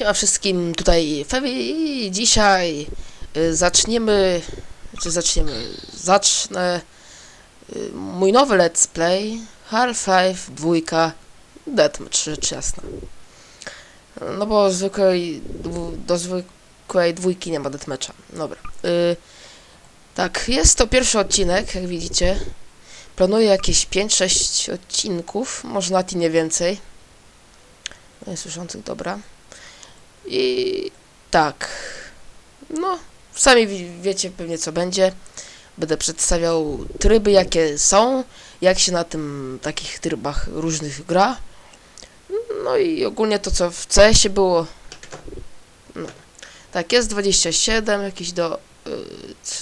Siema wszystkim, tutaj Fewi i dzisiaj y, zaczniemy, czy zaczniemy, zacznę y, mój nowy let's play Half-Life 2 Deathmatch, rzecz jasna. No bo zwykłej, do zwykłej dwójki nie ma deathmatcha. Dobra. Y, tak, jest to pierwszy odcinek, jak widzicie. Planuję jakieś 5-6 odcinków, może nawet i nie więcej. No, słyszących, dobra. I tak. No, sami wi- wiecie pewnie co będzie. Będę przedstawiał tryby, jakie są, jak się na tym takich trybach różnych gra. No i ogólnie to, co w CS-ie było. No. Tak, jest 27, jakieś do y,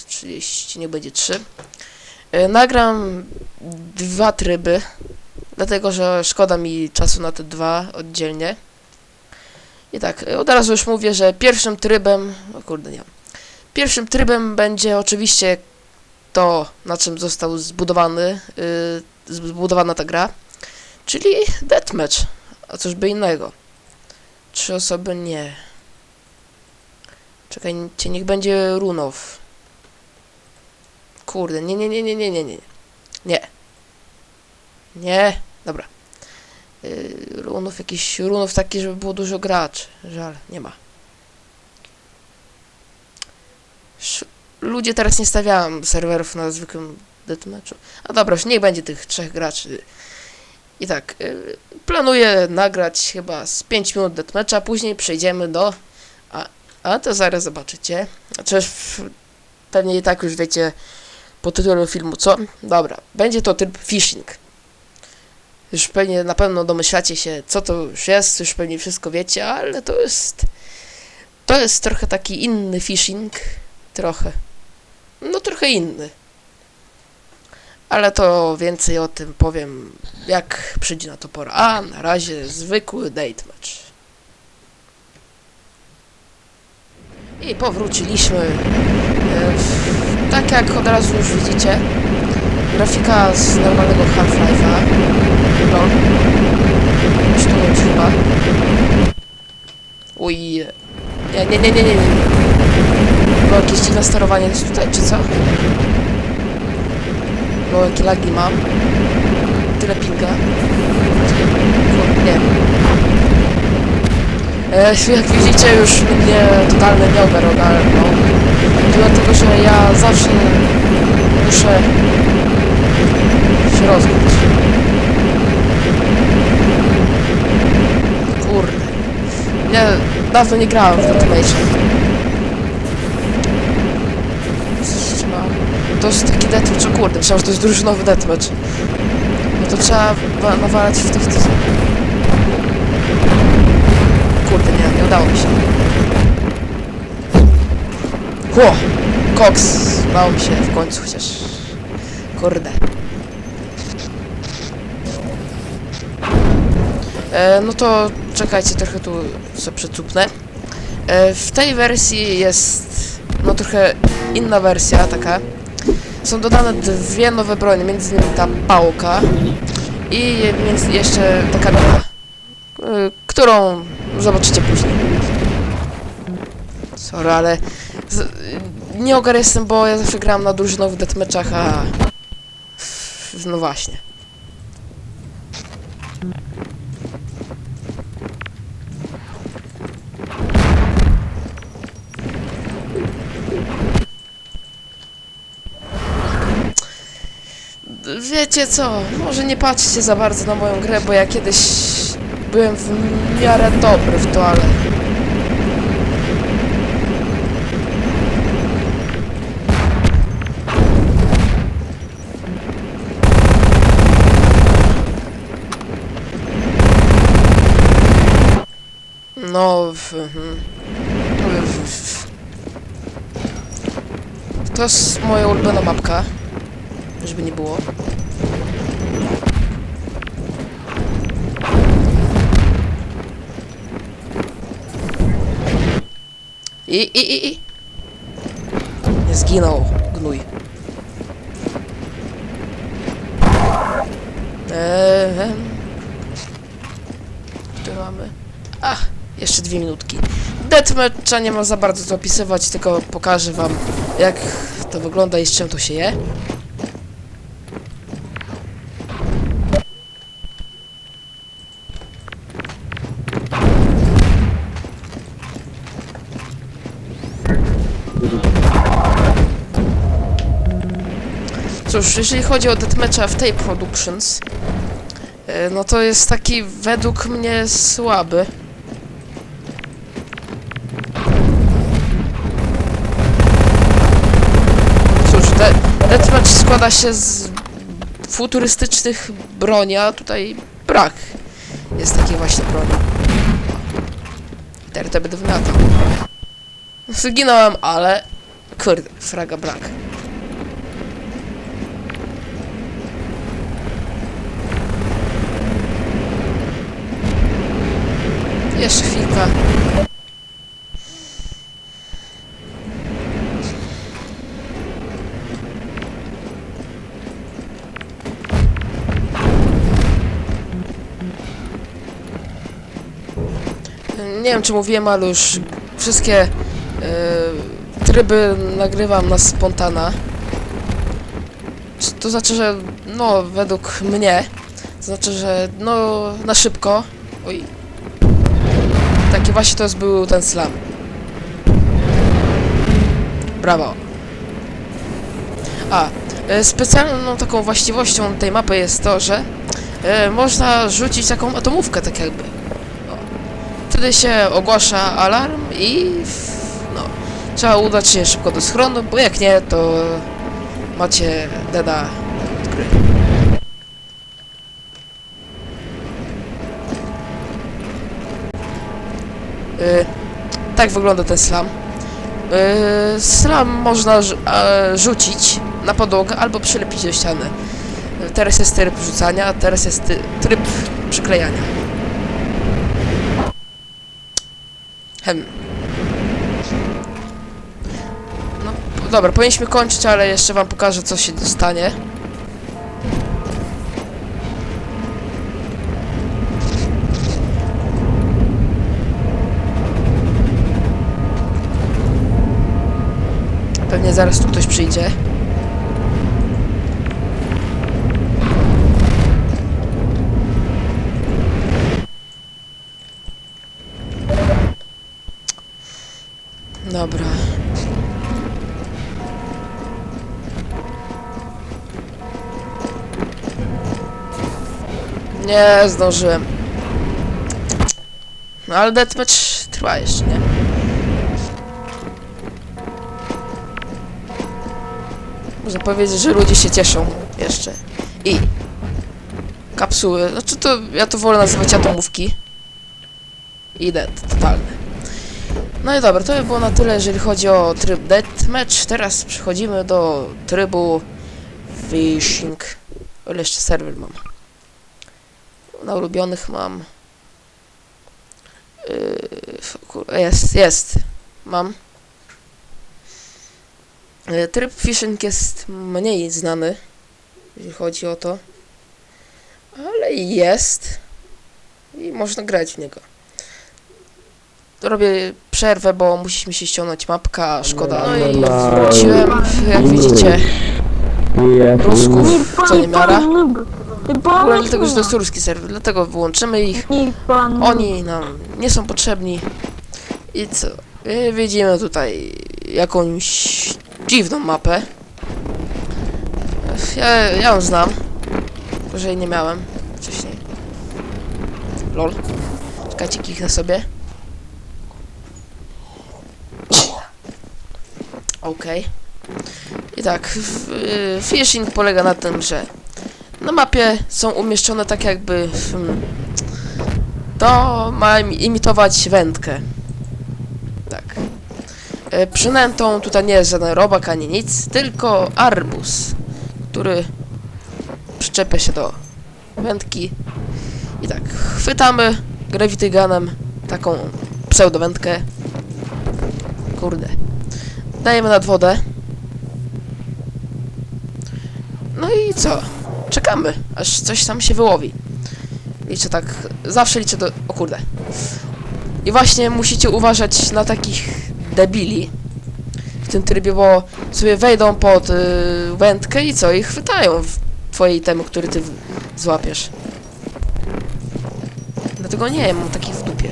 30, nie będzie 3. Y, nagram dwa tryby, dlatego że szkoda mi czasu na te dwa oddzielnie. I tak, od razu już mówię, że pierwszym trybem, o kurde nie, pierwszym trybem będzie oczywiście to, na czym został zbudowany, yy, zbudowana ta gra, czyli deathmatch, a cóż by innego. Trzy osoby nie. Czekajcie, niech będzie runow. Kurde, nie, nie, nie, nie, nie, nie, nie. Nie. Nie, dobra. Yy, runów, jakiś runów taki, żeby było dużo graczy. Żal, nie ma. Ludzie teraz nie stawiałem serwerów na zwykłym deathmatchu. A dobra, już niech będzie tych trzech graczy. I tak, yy, planuję nagrać chyba z 5 minut deathmatcha, później przejdziemy do... A, a to zaraz zobaczycie. W- pewnie i tak już wiecie po tytule filmu, co? Dobra, będzie to tryb phishing. Już pewnie na pewno domyślacie się, co to już jest, już pewnie wszystko wiecie, ale to jest. To jest trochę taki inny phishing. Trochę. No, trochę inny. Ale to więcej o tym powiem, jak przyjdzie na to pora. A na razie zwykły date match. I powróciliśmy. E, tak jak od razu już widzicie, grafika z normalnego Half-Life'a. Lol. Już tu już chyba. Uj. Nie, nie, nie, nie, nie. Było jakieś dziwne sterowanie jest tutaj, czy co? No, jakie lagi mam. Tyle pinga. Nie. E, jak widzicie, już mnie totalny neover ogarnął. Dlatego, że ja zawsze muszę się rozbić. Kurde. Nie, dawno nie grałem w. Trzyma. To jest taki deathmatch, o kurde, myślałem, że to jest drużynowy deathmatch. No to trzeba wa- nawalać w tych... tych... Kurde, nie, nie udało mi się. Ło! Koks! Udało mi się w końcu chociaż. Kurde. E, no to czekajcie, trochę tu sobie przecupnę. E, w tej wersji jest no trochę inna wersja taka. Są dodane dwie nowe bronie, między innymi ta pałka i między, jeszcze taka nowa, e, którą zobaczycie później. Sorry, ale nie ogar jestem, bo ja zawsze grałem na drużynowych deathmatchach, a no właśnie. Wiecie co, może nie patrzcie za bardzo na moją grę, bo ja kiedyś byłem w miarę dobry w to, ale... No, w, mhm. To jest moja ulubiona mapka, żeby nie było. I, i, i, i. Nie zginął, gnój. Eee, Które mamy? Ach, Jeszcze dwie minutki. Deathmatcha nie ma za bardzo co opisywać, tylko pokażę wam jak to wygląda i z czym to się je. Cóż, jeżeli chodzi o Deathmatcha w tej Productions, e, no to jest taki według mnie słaby. Cóż, de Deathmatch składa się z futurystycznych broni, a tutaj brak jest takiej właśnie broni. Teraz to będę wymiatał. Zginąłem, ale... Kurde, fraga brak. Chwilkę. Nie wiem czy mówiłem, ale już wszystkie e, tryby nagrywam na spontana. To znaczy, że no według mnie, to znaczy, że no na szybko. Oj, Taki właśnie to jest był ten slam. Brawo. A, e, specjalną taką właściwością tej mapy jest to, że e, można rzucić taką atomówkę, tak jakby. Wtedy się ogłasza alarm i no, trzeba udać się szybko do schronu, bo jak nie, to macie deda od gry. Tak wygląda ten slam. Y, slam można rzu- rzucić na podłogę albo przylepić do ściany. Y, Teraz jest tryb rzucania, a teraz jest tryb przyklejania. Hem. No, dobra, powinniśmy kończyć, ale jeszcze wam pokażę, co się stanie. Pewnie zaraz tu ktoś przyjdzie. Dobra. Nie zdążyłem. No ale deathmatch trwa jeszcze, nie? Można powiedzieć, że ludzie się cieszą jeszcze. I kapsuły. Znaczy to ja to wolę nazywać atomówki. I dead, totalny. No i dobra, to by było na tyle, jeżeli chodzi o tryb deathmatch. Teraz przechodzimy do trybu fishing. O ile jeszcze serwer mam. Na ulubionych mam. Yy, jest, jest. Mam. E, Tryb phishing jest mniej znany, jeżeli chodzi o to, ale jest i można grać w niego. Robię przerwę, bo musieliśmy się ściągnąć mapka, szkoda. No i wróciłem, jak widzicie, Rusków, co nie miara. W ogóle dlatego, że to jest ruski serwer, dlatego wyłączymy ich. Oni nam nie są potrzebni. I co? I widzimy tutaj jakąś dziwną mapę. Ja, ja ją znam. Że jej nie miałem wcześniej. Lol. Czekajcie, kliknę sobie. Okej. I tak, w- y, phishing polega na tym, że na mapie są umieszczone tak jakby hmm, to ma im- imitować wędkę. E, Przynętą tutaj nie jest żaden robak ani nic, tylko arbus, który przyczepia się do wędki. I tak, chwytamy gravity gunem taką pseudowędkę. Kurde. Dajemy nad wodę. No i co? Czekamy, aż coś tam się wyłowi. Liczę tak, zawsze liczę do... O kurde. I właśnie musicie uważać na takich debili w tym trybie, bo sobie wejdą pod y, wędkę i co? I chwytają w twoje itemy, które ty złapiesz. Dlatego nie mam takich w dupie.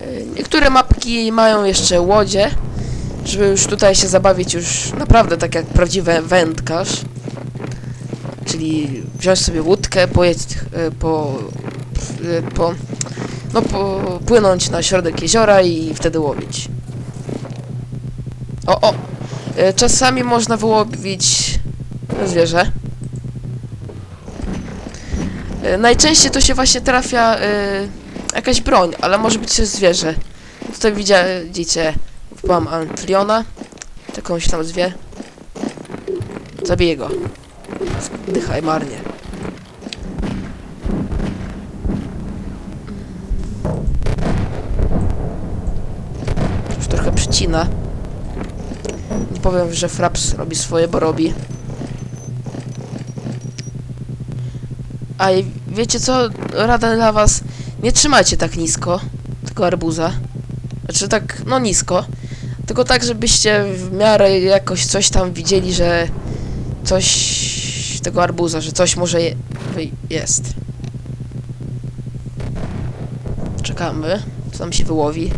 Y, Niektóre mapki mają jeszcze łodzie, żeby już tutaj się zabawić już naprawdę tak jak prawdziwy wędkarz. Czyli wziąć sobie łódkę, pojeść y, po, y, po, no płynąć na środek jeziora i wtedy łowić. O, o! Y, Czasami można wyłowić zwierzę. Y, Najczęściej to się właśnie trafia y, jakaś broń, ale może być też zwierzę. Tutaj widzicie, mam Antliona, taką się tam zwie. Zabiję go. Dychaj marnie. Już Nie powiem, że Fraps robi swoje, bo robi. A i wiecie co? Rada dla was. Nie trzymajcie tak nisko tego arbuza. Znaczy tak, no nisko. Tylko tak, żebyście w miarę jakoś coś tam widzieli, że coś tego arbuza, że coś może je, jest. Czekamy, co tam się wyłowi.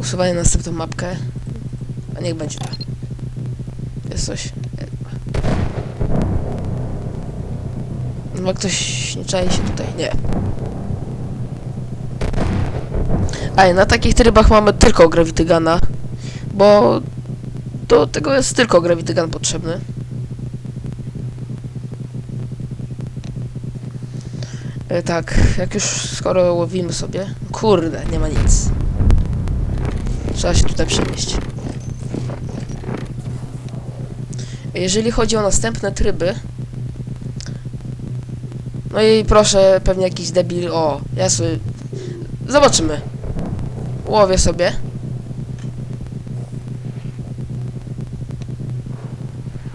Usuwanie na następną mapkę. A niech będzie ta. Jest coś. No ktoś nie czai się tutaj, nie. A na takich trybach mamy tylko Gravity Guna, bo do tego jest tylko Gravity Gun potrzebny. E, tak, jak już skoro łowimy sobie... Kurde, nie ma nic. Trzeba się tutaj przenieść. Jeżeli chodzi o następne tryby... No i proszę, pewnie jakiś debil... O, ja sobie... Zobaczymy. Łowię sobie.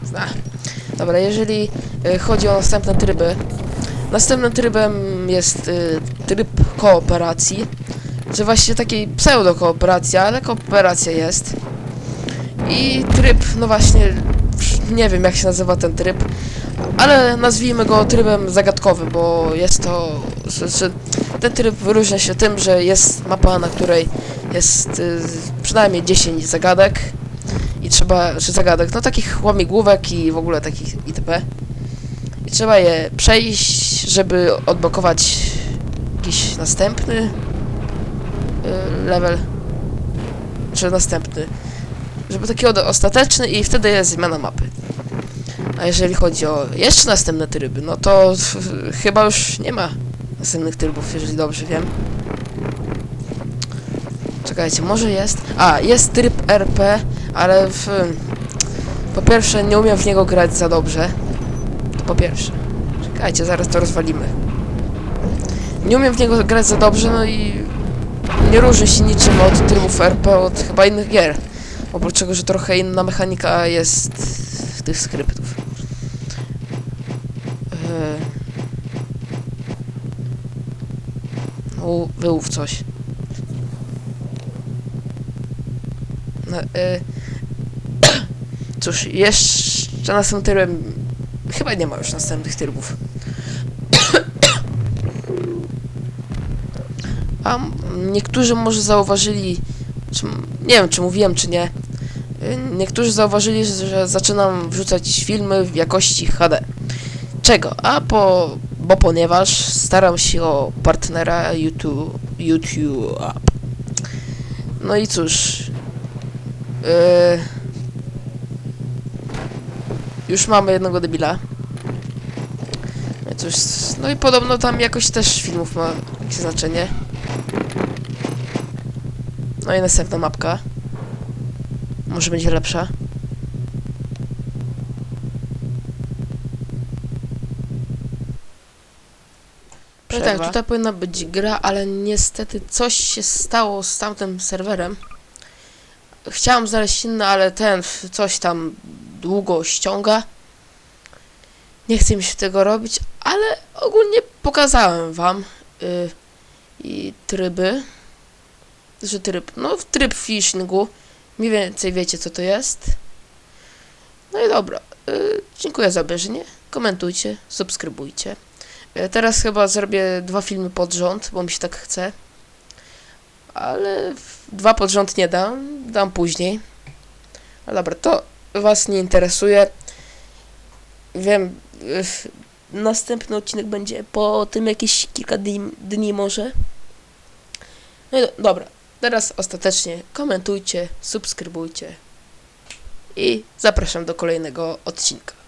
Zna. Dobra, jeżeli y, chodzi o następne tryby, następnym trybem jest y, tryb kooperacji, że właściwie takiej pseudo-kooperacji, ale kooperacja jest. I tryb, no właśnie, nie wiem jak się nazywa ten tryb, ale nazwijmy go trybem zagadkowym, bo jest to, ten tryb wyróżnia się tym, że jest mapa, na której jest y, przynajmniej 10 zagadek i trzeba, czy zagadek, no takich łamigłówek i w ogóle takich itp. I trzeba je przejść, żeby odblokować jakiś następny y, level, czy następny, żeby taki od- ostateczny i wtedy jest zmiana mapy. A jeżeli chodzi o jeszcze następne tryby, no to chyba już nie ma następnych trybów, jeżeli dobrze wiem. Czekajcie, może jest. A, jest tryb RP, ale w, po pierwsze nie umiem w niego grać za dobrze. Po pierwsze. Czekajcie, zaraz to rozwalimy. Nie umiem w niego grać za dobrze, no i nie różni się niczym od trybów RP, od chyba innych gier. Oprócz tego, że trochę inna mechanika jest tych skryptów. No, wyłów coś. No, e... Cóż, jeszcze następnym. Chyba nie ma już następnych trybów. A niektórzy może zauważyli... Czy, nie wiem, czy mówiłem, czy nie. Niektórzy zauważyli, że, że zaczynam wrzucać filmy w jakości HD. Czego? A po... Bo ponieważ staram się o partnera YouTube... YouTube... No i cóż... Yy... Już mamy jednego debila. Cóż, no i podobno tam jakoś też filmów ma jakieś znaczenie. No i następna mapka. Może będzie lepsza. No tak, tutaj powinna być gra, ale niestety coś się stało z tamtym serwerem. Chciałam znaleźć inny, ale ten coś tam długo ściąga. Nie chcę mi się tego robić, ale ogólnie pokazałem wam y, i tryby. Że tryb, no tryb fishingu. Mniej więcej wiecie co to jest. No i dobra. Y, dziękuję za obejrzenie. Komentujcie, subskrybujcie. Y, teraz chyba zrobię dwa filmy pod rząd, bo mi się tak chce. Ale dwa pod rząd nie dam, dam później. No dobra, to was nie interesuje. Wiem, następny odcinek będzie po tym jakieś kilka dni, dni może. No i do, dobra, teraz ostatecznie komentujcie, subskrybujcie i zapraszam do kolejnego odcinka.